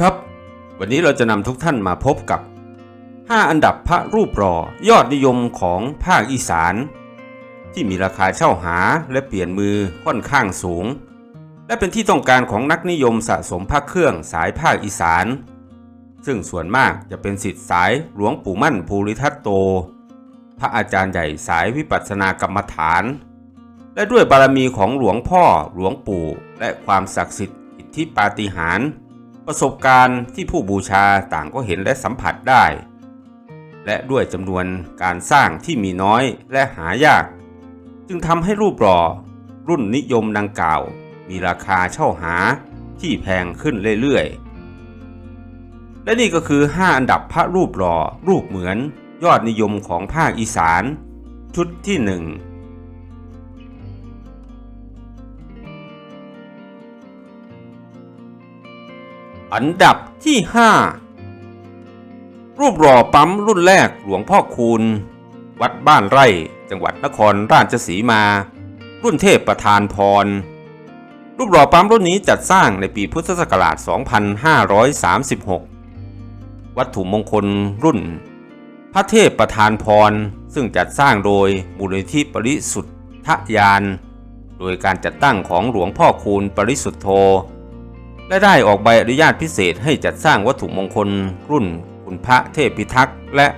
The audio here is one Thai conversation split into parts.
ครับ วันนี้เราจะนำทุกท่านมาพบกับ 5 อันดับพระรูปหล่อยอดนิยมของภาคอีสาน ที่มีราคาเช่าหาและเปลี่ยนมือค่อนข้างสูง และเป็นที่ต้องการของนักนิยมสะสมพระเครื่องสายภาคอีสาน ซึ่งส่วนมากจะเป็นสิทธิ์สายหลวงปู่มั่นภูริทัตโต พระอาจารย์ใหญ่สายวิปัสสนากรรมฐาน และด้วยบารมีของหลวงพ่อหลวงปู่และความศักดิ์สิทธิ์อิทธิปาฏิหาริย์ ประสบการณ์ที่ผู้บูชาต่างก็เห็นและสัมผัสได้ และด้วยจำนวนการสร้างที่มีน้อยและหายาก จึงทำให้รูปหล่อรุ่นนิยมดังกล่าว มีราคาเช่าหาที่แพงขึ้นเรื่อยๆ และนี่ก็คือ 5 อันดับพระรูปหล่อรูปเหมือนยอดนิยมของภาคอีสาน ชุดที่ 1 อันดับที่ 5 รูปหล่อปั๊มรุ่นแรกหลวงพ่อคูณ วัดบ้านไร่จังหวัดนครราชสีมา รุ่นเทพประธานพร รูปหล่อปั๊มรุ่นนี้จัดสร้างในปีพุทธศักราช 2536 วัตถุมงคลรุ่น พระเทพประธานพร ซึ่งจัดสร้างโดยมูลนิธิปริสุทธยาน โดยการจัดตั้งของหลวงพ่อคูณปริสุทธโธ และได้ออกใบอนุญาตพิเศษให้จัดสร้างวัตถุมงคล รุ่นคุณพระเทพพิทักษ์และ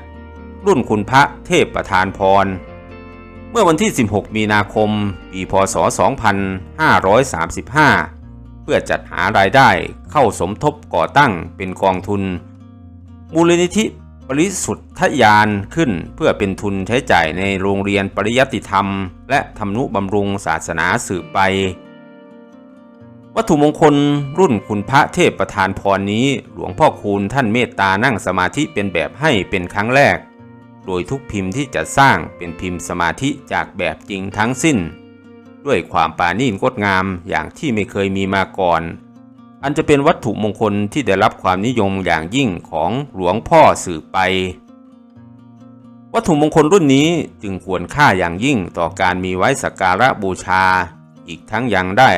รุ่นคุณพระเทพประธานพร เมื่อวันที่ 16 มีนาคม ปี พศ 2535 เพื่อจัดหารายได้เข้าสมทบก่อตั้งเป็นกองทุน มูลนิธิปริสุทธยานขึ้นเพื่อเป็นทุนใช้จ่ายในโรงเรียนปริยัติธรรม และธรรมนุบำรุงศาสนาสืบไป วัตถุมงคลรุ่นคุณพระเทพประธานพรนี้ หลวงพ่อคูณท่านเมตตานั่งสมาธิเป็นแบบให้เป็นครั้งแรก โดยทุกพิมพ์ที่จะสร้างเป็นพิมพ์สมาธิจากแบบจริงทั้งสิ้น ด้วยความปราณีตงดงามอย่างที่ไม่เคยมีมาก่อน อันจะเป็นวัตถุมงคลที่ได้รับความนิยมอย่างยิ่งของหลวงพ่อสืบไป วัตถุมงคลรุ่นนี้จึงควรค่าอย่างยิ่งต่อการมีไว้สักการะบูชา อีกทั้งยังได้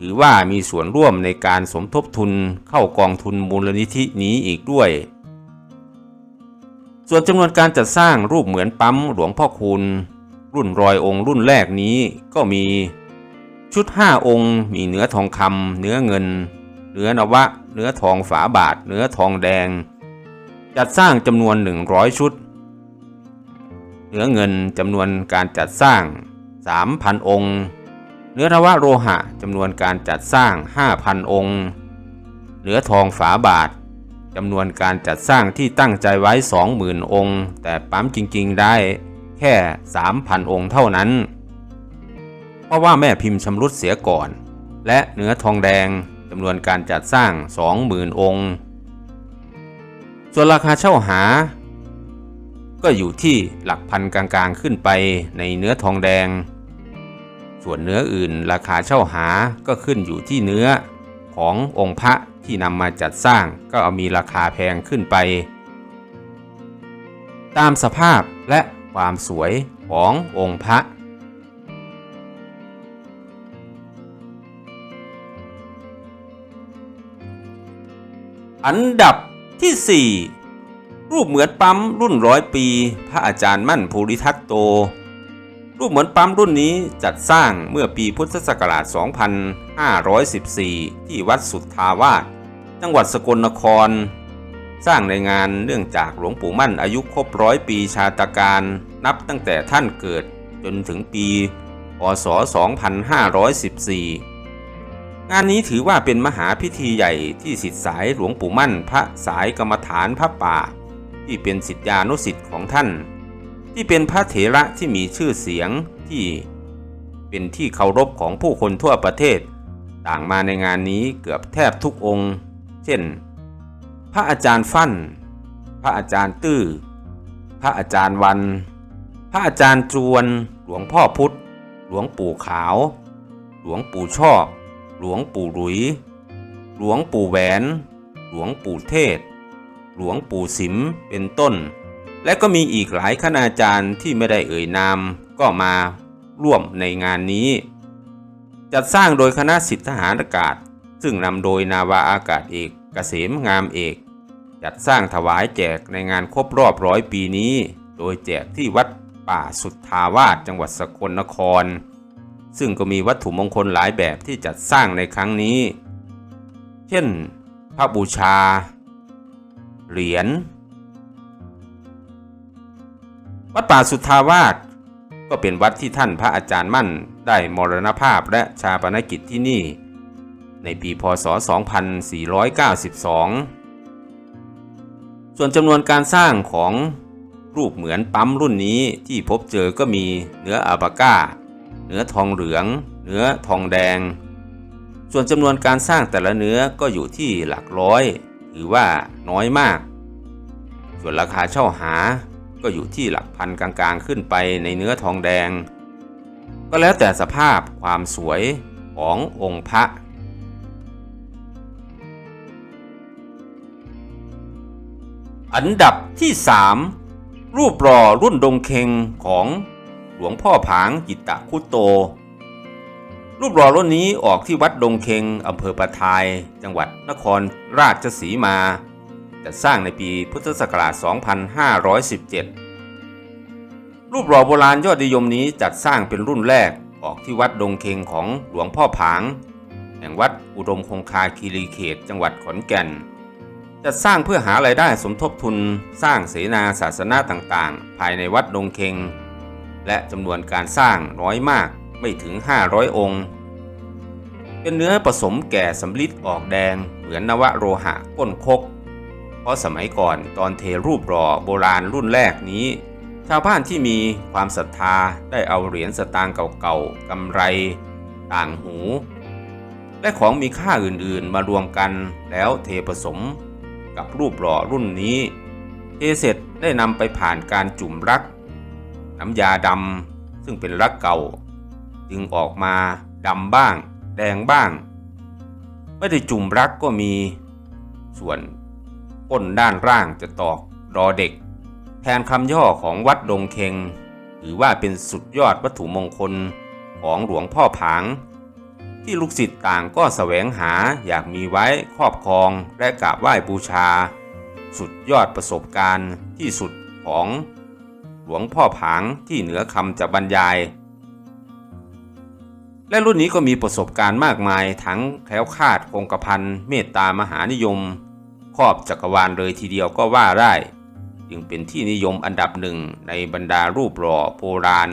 ถือว่ามีส่วนร่วมในการสมทบทุนเข้ากองทุนมูลนิธินี้อีกด้วย ส่วนจำนวนการจัดสร้างรูปเหมือนปั๊มหลวงพ่อคูณรุ่นรอยองค์รุ่นแรกนี้ก็มีชุด 5 องค์ มีเนื้อทองคำเนื้อเงิน เนื้อนวะ เนื้อทองฝาบาท เนื้อทองแดง จัดสร้างจำนวน 100 ชุด เนื้อเงินจำนวนการจัดสร้าง 3,000 องค์ เนื้อนวะโลหะจำนวนการจัดสร้าง 5,000 องค์เนื้อทองฝาบาทจำนวนการจัดสร้างที่ตั้งใจไว้ 20,000 องค์ แต่ปั๊มจริงๆได้แค่ 3,000 องค์เท่านั้น เพราะว่าแม่พิมพ์ชำรุดเสียก่อน และเนื้อทองแดงจำนวนการจัดสร้าง 20,000 องค์ ส่วนราคาเช่าหา ก็อยู่ที่หลักพันกลางๆขึ้นไปในเนื้อทองแดง ส่วนเนื้ออื่นราคาเช่าหาก็ขึ้นอยู่ที่เนื้อขององค์พระที่นำมาจัดสร้างก็เอามีราคาแพงขึ้นไป ตามสภาพและความสวยขององค์พระอันดับที่ 4 รูปเหมือนปั๊มรุ่นร้อยปี พระอาจารย์มั่นภูริทัตโต รูปเหมือนปั๊มรุ่นนี้จัดสร้างเมื่อปีพุทธศักราช 2514 ที่วัดสุทธาวาสจังหวัดสกลนคร สร้างในงานเนื่องจากหลวงปู่มั่นอายุครบร้อยปีชาตการ นับตั้งแต่ท่านเกิดจนถึงปีพศ 2514 งานนี้ถือว่าเป็นมหาพิธีใหญ่ที่สิทธิสายหลวงปู่มั่น พระสายกรรมฐานพระป่า ที่เป็นสิทธิานุสิทธิ์ของท่าน ที่เป็นพระเถระที่มีชื่อเสียงที่เป็นที่เคารพของผู้คนทั่วประเทศ ต่างมาในงานนี้เกือบแทบทุกองค์ เช่น พระอาจารย์ฟั่น พระอาจารย์ตื้อ พระอาจารย์วัน พระอาจารย์จวน หลวงพ่อพุธหลวงปู่ขาว หลวงปู่ชอบ หลวงปู่หลุย หลวงปู่แหวน หลวงปู่เทศ หลวงปู่สิม เป็นต้น และก็มีอีกหลายคณาจารย์ที่ไม่ได้เอ่ยนามก็มาร่วมในงานนี้ จัดสร้างโดยคณะสิทธิทหารอากาศ ซึ่งนำโดยนาวาอากาศเอกกกษมงามเอก จัดสร้างถวายแจกในงานครบรอบร้อยปีนี้ โดยแจกที่วัดป่าสุทธาวาสจังหวัดสกลนคร ซึ่งก็มีวัตถุมงคลหลายแบบที่จัดสร้างในครั้งนี้ เช่น พระบูชา เหรียญ วัดป่าสุทธาวาสก็เป็นวัดที่ท่านพระอาจารย์มั่นได้มรณภาพและชาปนกิจที่นี่ ในปีพศ 2492 ส่วนจำนวนการสร้างของรูปเหมือนปั๊มรุ่นนี้ที่พบเจอก็มีเนื้ออาบาก้า เนื้อทองเหลือง เนื้อทองแดง ส่วนจำนวนการสร้างแต่ละเนื้อก็อยู่ที่หลักร้อย ถือว่าน้อยมาก ส่วนราคาเช่าหา ก็อยู่ที่หลักพันกลางๆขึ้นไปในเนื้อทองแดง ก็แล้วแต่สภาพความสวยขององค์พระ อันดับที่ 3 รูปหล่อรุ่นดงเคงของหลวงพ่อผางจิตตะคุโต รูปหล่อรุ่นนี้ออกที่วัดดงเคงอำเภอปะทาย จังหวัดนครราชสีมา จัดสร้างในปีพุทธศักราช 2517 รูปหล่อโบราณยอดนิยมนี้จัดสร้างเป็นรุ่นแรกออกที่วัดดงเคงของหลวงพ่อผาง แห่งวัดอุดมคงคาคีรีเขตจังหวัดขอนแก่น จัดสร้างเพื่อหารายได้สมทบทุนสร้างเสนาศาสนาต่างๆ ภายในวัดดงเคงและจำนวนการสร้างน้อยมากไม่ถึง 500 องค์ เป็นเนื้อผสมแก่สำลิดออกแดงเหมือนนวโรหะก้นคก ราะสมัยก่อนตอนเทรูปหล่อโบราณรุ่นแรกนี้ ชาวบ้านที่มีความศรัทธาได้เอาเหรียญสตางค์เก่าๆกำไร ต่างหู และของมีค่าอื่นๆมารวมกันแล้วเทผสมกับรูปหล่อรุ่นนี้เทเสร็จได้นำไปผ่านการจุ่มรัก น้ำยาดำซึ่งเป็นรักเก่า จึงออกมาดำบ้าง แดงบ้าง ไม่ได้จุ่มรักก็มี ส่วน ก้นด้านล่างจะตอกรอเด็ก แทนคำย่อของวัดดงเคงถือว่าเป็นสุดยอดวัตถุมงคลของหลวงพ่อผาง ที่ลูกศิษย์ต่างก็แสวงหาอยากมีไว้ครอบครองและกราบไหว้บูชา สุดยอดประสบการณ์ที่สุดของหลวงพ่อผางที่เหนือคำจะบรรยาย และรุ่นนี้ก็มีประสบการณ์มากมายทั้งแคล้วคาดคงกระพันเมตตามหานิยม ครอบจักรวาลเลยทีเดียวก็ว่าได้ จึงเป็นที่นิยมอันดับหนึ่งในบรรดารูปหล่อโบราณ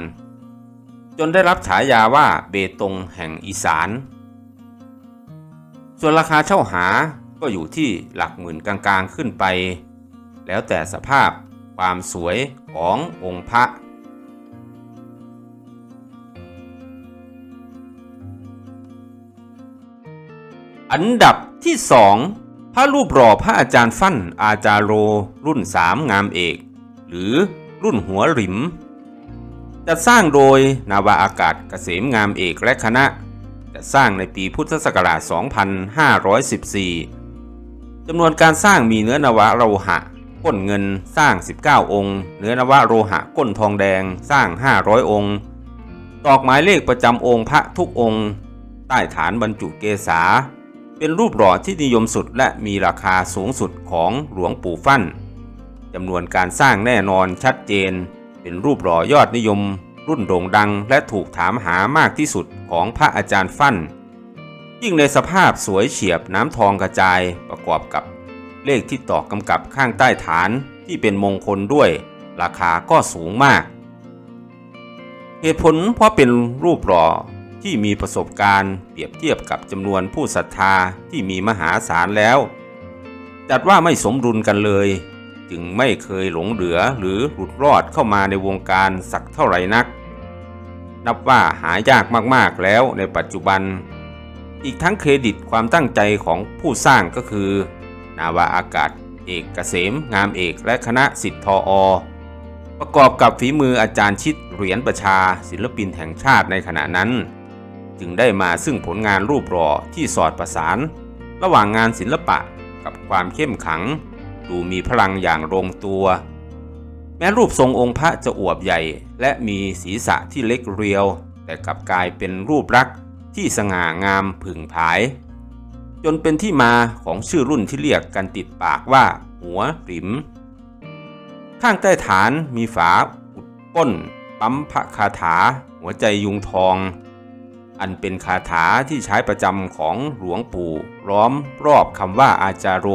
จนได้รับฉายาว่าเบตงแห่งอีสาน ส่วนราคาเช่าหาก็อยู่ที่หลักหมื่นกลางๆขึ้นไป แล้วแต่สภาพความสวยขององค์พระอันดับที่สอง พระรูปหล่อพระอาจารย์ฟั่นอาจารโร รุ่นสามงามเอก หรือรุ่นหัวหริม จะสร้างโดยนาวาอากาศเกษมงามเอกและคณะ จะสร้างในปีพุทธศักราช 2514จำนวนการสร้างมีเนื้อนวะโลหะก้นเงินสร้าง 19 องค์ เนื้อนวะโลหะก้นทองแดงสร้าง 500 องค์ ตอกหมายเลขประจำองค์พระทุกองค์ ใต้ฐานบรรจุเกษา เป็นรูปหล่อที่นิยมสุดและมีราคาสูงสุดของหลวงปู่ฟั่นจำนวนการสร้างแน่นอนชัดเจน เป็นรูปหล่อยอดนิยม รุ่นโด่งดังและถูกถามหามากที่สุดของพระอาจารย์ฟั่น ยิ่งในสภาพสวยเฉียบน้ำทองกระจายประกอบกับ เลขที่ตอกกำกับข้างใต้ฐานที่เป็นมงคลด้วย ราคาก็สูงมาก เหตุผลเพราะเป็นรูปหล่อ ที่มีประสบการณ์ เปรียบเทียบกับจำนวนผู้ศรัทธาที่มีมหาศาลแล้ว จัดว่าไม่สมดุลกันเลย จึงไม่เคยหลงเหลือหรือหลุดรอดเข้ามาในวงการสักเท่าไหร่นัก นับว่าหายากมากๆแล้วในปัจจุบัน อีกทั้งเครดิตความตั้งใจของผู้สร้างก็คือ นาวาอากาศ เอกเกษม งามเอกและคณะสิทธทออประกอบกับฝีมืออาจารย์ชิดเหรียญประชาศิลปินแห่งชาติในขณะนั้น จึงได้มาซึ่งผลงานรูปหล่อที่สอดประสาน ระหว่างงานศิลปะกับความเข้มขัง ดูมีพลังอย่างลงตัว แม้รูปทรงองค์พระจะอวบใหญ่ และมีศีรษะที่เล็กเรียว แต่กลับกลายเป็นรูปลักษณ์ที่สง่างามผึ่งผาย จนเป็นที่มาของชื่อรุ่นที่เรียกกันติดปากว่า หัวหริม ข้างใต้ฐานมีฝาอุดก้น ปั๊มพระคาถา หัวใจยุงทอง อันเป็นคาถาที่ใช้ประจำของหลวงปู่ล้อมรอบคำว่าอาจารโร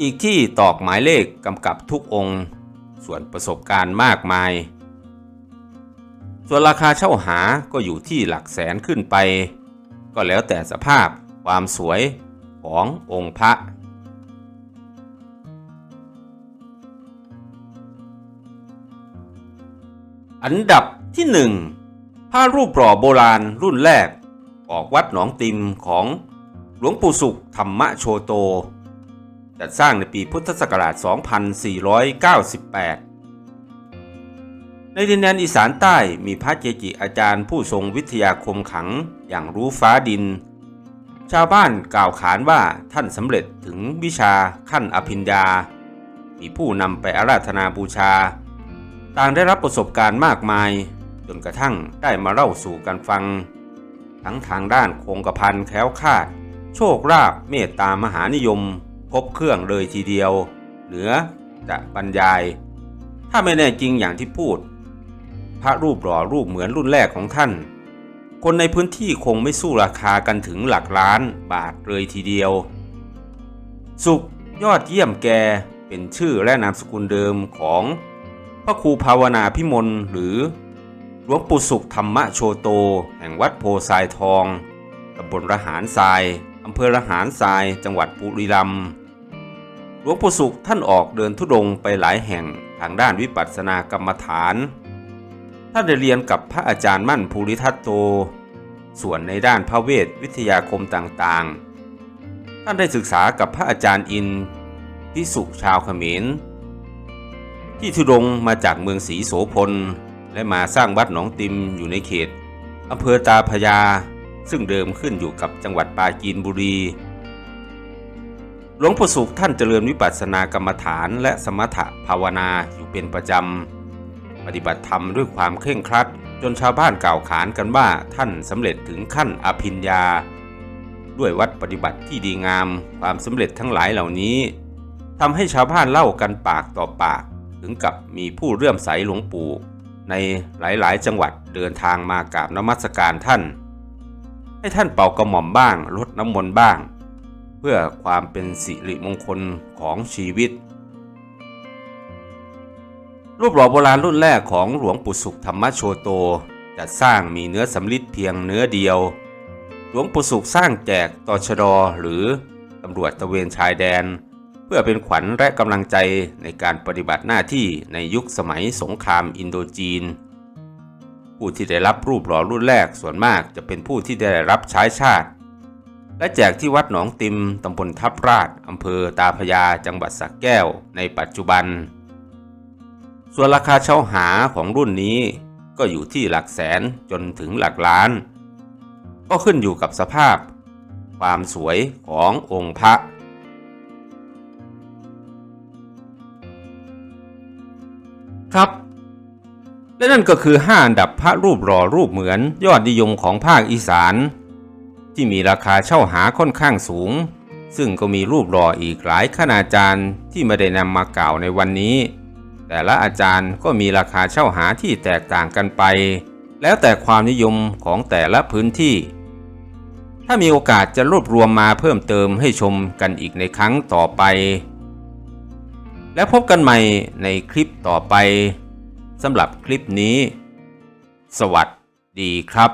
อีกที่ตอกหมายเลขกำกับทุกองค์ ส่วนประสบการณ์มากมาย ส่วนราคาเช่าหาก็อยู่ที่หลักแสนขึ้นไป ก็แล้วแต่สภาพความสวยขององค์พระอันดับที่หนึ่ง พระรูปหล่อโบราณรุ่นแรก ออกวัดหนองติมของหลวงปู่สุขธรรมโชโต จัดสร้างในปีพุทธศักราช 2498 ในดินแดนอีสานใต้มีพระเกจิอาจารย์ผู้ทรงวิทยาคมขังอย่างรู้ฟ้าดิน ชาวบ้านกล่าวขานว่าท่านสำเร็จถึงวิชาขั้นอภิญญา มีผู้นำไปอาราธนาบูชา ต่างได้รับประสบการณ์มากมาย นกระทั่งได้มาเล่าสู่กันฟัง ทั้งทางด้านโคงกระพันแคล้วคาด โชคลาภเมตตามหานิยม ครบเครื่องเลยทีเดียว เหนือจะบรรยาย ถ้าไม่แน่จริงอย่างที่พูด พระรูปหล่อรูปเหมือนรุ่นแรกของท่าน คนในพื้นที่คงไม่สู้ราคากันถึงหลักล้านบาทเลยทีเดียว สุขยอดเยี่ยมแกเป็นชื่อและนามสกุลเดิมของพระครูภาวนาพิมลหรือ หลวงปู่สุขธรรมโชโต แห่งวัดโพทรายทองตำบลระหารทรายอำเภอระหารทราย จังหวัดบุรีรัมย์หลวงปู่สุขท่านออกเดินทุดงค์ไปหลายแห่งทางด้านวิปัสสนากรรมฐาน ท่านได้เรียนกับพระอาจารย์มั่นภูริทัตโต ส่วนในด้านพระเวทวิทยาคมต่างๆ ท่านได้ศึกษากับพระอาจารย์อินพิสุขชาวเขมร ที่ทุดงค์มาจากเมืองศรีโสพล และมาสร้างวัดหนองติมอยู่ในเขตอำเภอตาพยา ซึ่งเดิมขึ้นอยู่กับจังหวัดปราจีนบุรี หลวงปู่สุขท่านเจริญวิปัสสนากรรมฐานและสมถะภาวนาอยู่เป็นประจำ ปฏิบัติธรรมด้วยความเคร่งครัด จนชาวบ้านกล่าวขานกันว่าท่านสำเร็จถึงขั้นอภิญญา ด้วยวัดปฏิบัติที่ดีงามความสำเร็จทั้งหลายเหล่านี้ทำให้ชาวบ้านเล่ากันปากต่อปาก ถึงกับมีผู้เลื่อมใสหลวงปู่ ในหลายๆ จังหวัดเดินทางมากราบนมัสการท่าน ให้ท่านเป่ากระหม่อมบ้างลดน้ำมนต์บ้าง เพื่อความเป็นสิริมงคลของชีวิต รูปหล่อโบราณรุ่นแรกของหลวงปู่สุขธรรมโชโตจัดสร้างมีเนื้อสำริดเพียงเนื้อเดียว หลวงปู่สุขสร้างแจกตชดหรือตำรวจตะเวนชายแดน พื่อเป็นขวัญและกำลังใจในการปฏิบัติหน้าที่ในยุคสมัยสงครามอินโดจีน ผู้ที่ได้รับรูปหล่อรุ่นแรกส่วนมากจะเป็นผู้ที่ได้รับใช้ชาติ และแจกที่วัดหนองติมตำบลทับราชอำเภอตาพยาจังหวัดสระแก้วในปัจจุบัน ส่วนราคาเช่าหาของรุ่นนี้ก็อยู่ที่หลักแสนจนถึงหลักล้าน ก็ขึ้นอยู่กับสภาพ ความสวยขององค์พระ ครับ และนั่นก็คือ 5 อันดับพระรูปหล่อรูปเหมือนยอดนิยมของภาคอีสาน ที่มีราคาเช่าหาค่อนข้างสูง ซึ่งก็มีรูปหล่ออีกหลายคณาจารย์ที่ไม่ได้นำมากล่าวในวันนี้ แต่ละอาจารย์ก็มีราคาเช่าหาที่แตกต่างกันไป แล้วแต่ความนิยมของแต่ละพื้นที่ถ้ามีโอกาสจะรวบรวมมาเพิ่มเติมให้ชมกันอีกในครั้งต่อไป และพบกันใหม่ในคลิปต่อไปสำหรับคลิปนี้ สวัสดีครับ